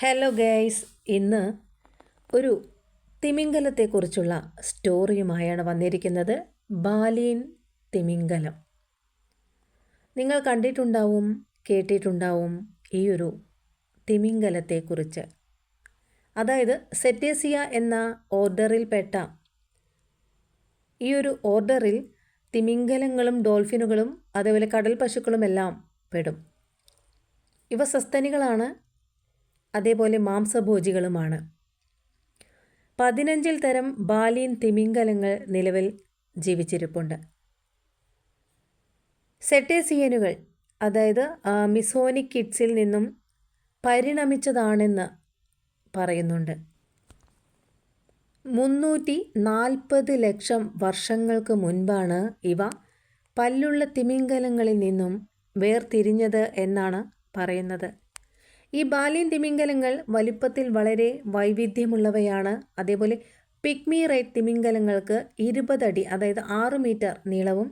Hello guys ഇന്ന് ഒരു തിമിംഗലത്തെക്കുറിച്ചുള്ള സ്റ്റോറിയുമായാണ് വന്നിരിക്കുന്നത്. ബാലീൻ തിമിംഗലം. നിങ്ങൾ കണ്ടിട്ടുണ്ടാവും കേട്ടിട്ടുണ്ടാവും ഈ ഒരു തിമിംഗലത്തെക്കുറിച്ച്. അതായത് സെറ്റേസിയ എന്ന ഓർഡറിൽപ്പെട്ട ഈ ഒരു ഓർഡറിൽ തിമിംഗലങ്ങളും ഡോൾഫിനുകളും അതേപോലെ കടൽ പശുക്കളുമെല്ലാം പെടും. ഇവ സസ്തനികളാണ്. അതേപോലെ മാംസഭോജികളുമാണ്. പതിനഞ്ചിൽ തരം ബാലീൻ തിമിംഗലങ്ങൾ നിലവിൽ ജീവിച്ചിരിപ്പുണ്ട്. സെറ്റേസിയനുകൾ അതായത് മിസോനിക് കിഡ്സിൽ നിന്നും പരിണമിച്ചതാണെന്ന് പറയുന്നുണ്ട്. മുന്നൂറ്റി നാൽപ്പത് ലക്ഷം വർഷങ്ങൾക്ക് മുൻപാണ് ഇവ പല്ലുള്ള തിമിംഗലങ്ങളിൽ നിന്നും വേർതിരിഞ്ഞത് എന്നാണ് പറയുന്നത്. ഈ ബാലിൻ തിമിംഗലങ്ങൾ വലിപ്പത്തിൽ വളരെ വൈവിധ്യമുള്ളവയാണ്. അതേപോലെ പിഗ്മി റൈറ്റ് തിമിംഗലങ്ങൾക്ക് ഇരുപതടി അതായത് ആറ് മീറ്റർ നീളവും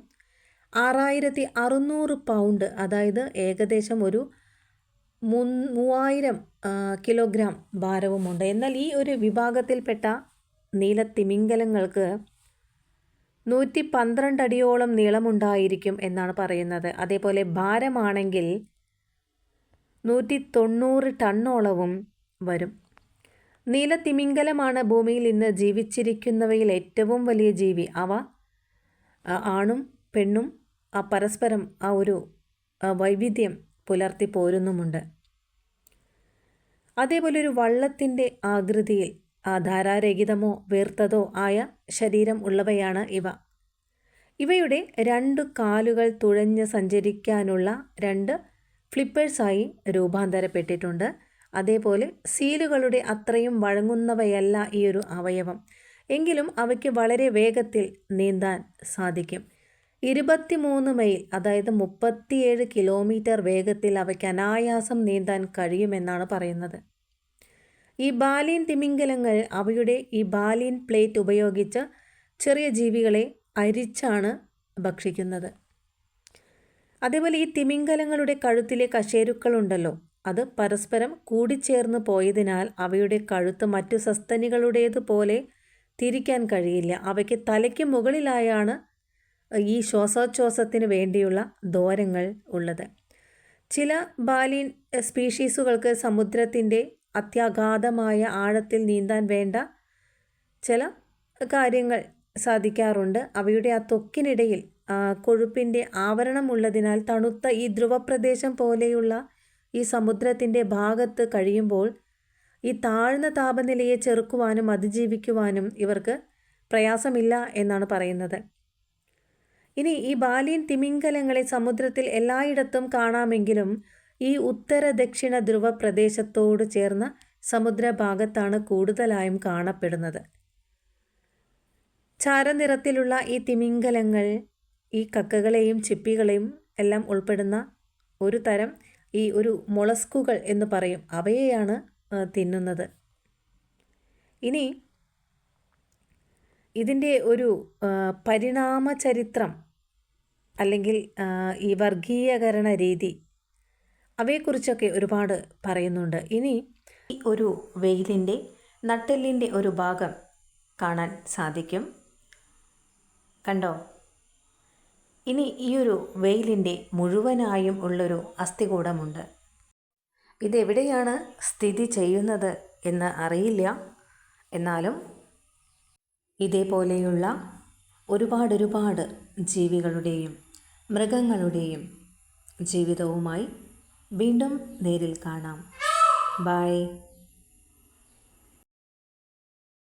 ആറായിരത്തി അറുന്നൂറ് പൗണ്ട് അതായത് ഏകദേശം ഒരു മു മൂവായിരം കിലോഗ്രാം ഭാരവുമുണ്ട്. എന്നാൽ ഈ ഒരു വിഭാഗത്തിൽപ്പെട്ട നീലത്തിമിംഗലങ്ങൾക്ക് നൂറ്റി പന്ത്രണ്ട് അടിയോളം നീളമുണ്ടായിരിക്കും എന്നാണ് പറയുന്നത്. അതേപോലെ ഭാരമാണെങ്കിൽ നൂറ്റി തൊണ്ണൂറ് ടണ്ണോളവും വരും. നീലത്തിമിംഗലമാണ് ഭൂമിയിൽ ഇന്ന് ജീവിച്ചിരിക്കുന്നവയിൽ ഏറ്റവും വലിയ ജീവി. അവ ആണും പെണ്ണും ആ പരസ്പരം ആ ഒരു വൈവിധ്യം പുലർത്തി പോരുന്നുമുണ്ട്. അതേപോലെ ഒരു വള്ളത്തിന്റെ ആകൃതിയിൽ ധാരാരഹിതമോ വേർത്തതോ ആയ ശരീരം ഉള്ളവയാണ് ഇവ. ഇവയുടെ രണ്ട് കാലുകൾ തുഴഞ്ഞ് സഞ്ചരിക്കാനുള്ള രണ്ട് ഫ്ലിപ്പേഴ്സായി രൂപാന്തരപ്പെട്ടിട്ടുണ്ട്. അതേപോലെ സീലുകളുടെ അത്രയും വഴങ്ങുന്നവയല്ല ഈ ഒരു അവയവം. എങ്കിലും അവയ്ക്ക് വളരെ വേഗത്തിൽ നീന്താൻ സാധിക്കും. ഇരുപത്തിമൂന്ന് മൈൽ അതായത് മുപ്പത്തിയേഴ് കിലോമീറ്റർ വേഗത്തിൽ അവയ്ക്ക് അനായാസം നീന്താൻ കഴിയുമെന്നാണ് പറയുന്നത്. ഈ ബാലീൻ തിമിംഗലങ്ങൾ അവയുടെ ഈ ബാലീൻ പ്ലേറ്റ് ഉപയോഗിച്ച് ചെറിയ ജീവികളെ അരിച്ചാണ് ഭക്ഷിക്കുന്നത്. അതേപോലെ ഈ തിമിംഗലങ്ങളുടെ കഴുത്തിലെ കശേരുക്കളുണ്ടല്ലോ. അത് പരസ്പരം കൂടിച്ചേർന്ന് പോയതിനാൽ അവയുടെ കഴുത്ത് മറ്റു സസ്തനികളുടേതുപോലെ തിരിക്കാൻ കഴിയില്ല. അവയ്ക്ക് തലയ്ക്ക് മുകളിലായാണ് ഈ ശ്വാസോച്ഛ്വാസത്തിന് വേണ്ടിയുള്ള ദോരങ്ങൾ ഉള്ളത്. ചില ബാലിൻ സ്പീഷീസുകൾക്ക് സമുദ്രത്തിന്റെ അത്യാഘാതമായ ആഴത്തിൽ നീന്താൻ വേണ്ട ചില കാര്യങ്ങൾ സാധിക്കാറുണ്ട്. അവയുടെ ആ ത്വക്കിനിടയിൽ കൊഴുപ്പിന്റെ ആവരണമുള്ളതിനാൽ തണുത്ത ഈ ധ്രുവപ്രദേശം പോലെയുള്ള ഈ സമുദ്രത്തിന്റെ ഭാഗത്ത് കഴിയുമ്പോൾ ഈ താഴ്ന്ന താപനിലയെ ചെറുക്കുവാനും അതിജീവിക്കുവാനും ഇവർക്ക് പ്രയാസമില്ല എന്നാണ് പറയുന്നത്. ഇനി ഈ ബാലിയൻ തിമിംഗലങ്ങളെ സമുദ്രത്തിൽ എല്ലായിടത്തും കാണാമെങ്കിലും ഈ ഉത്തര ദക്ഷിണ ധ്രുവ പ്രദേശത്തോട് ചേർന്ന സമുദ്രഭാഗത്താണ് കൂടുതലായും കാണപ്പെടുന്നത്. ചാരനിറത്തിലുള്ള ഈ തിമിംഗലങ്ങൾ ഈ കക്കകളെയും ചിപ്പികളെയും എല്ലാം ഉൾപ്പെടുന്ന ഒരു തരം ഈ ഒരു മൊളസ്കുകൾ എന്ന് പറയും. അവയെയാണ് തിന്നുന്നത്. ഇനി ഇതിന്റെ ഒരു പരിണാമ ചരിത്രം അല്ലെങ്കിൽ ഈ വർഗീയകരണ രീതി അവയെക്കുറിച്ചൊക്കെ ഒരുപാട് പറയുന്നുണ്ട്. ഇനി ഈ ഒരു വെയിലിന്റെ നട്ടെല്ലിന്റെ ഒരു ഭാഗം കാണാൻ സാധിക്കും. കണ്ടോ? ഇനി ഈ ഒരു വെയിലിന്റെ മുഴുവനായും ഉള്ളൊരു അസ്ഥികൂടമുണ്ട്. ഇതെവിടെയാണ് സ്ഥിതി ചെയ്യുന്നത് എന്ന് അറിയില്ല. എന്നാലും ഇതേപോലെയുള്ള ഒരുപാടൊരുപാട് ഒരുപാട് ജീവികളുടെയും മൃഗങ്ങളുടെയും ജീവിതവുമായി വീണ്ടും നേരിൽ കാണാം. ബൈ.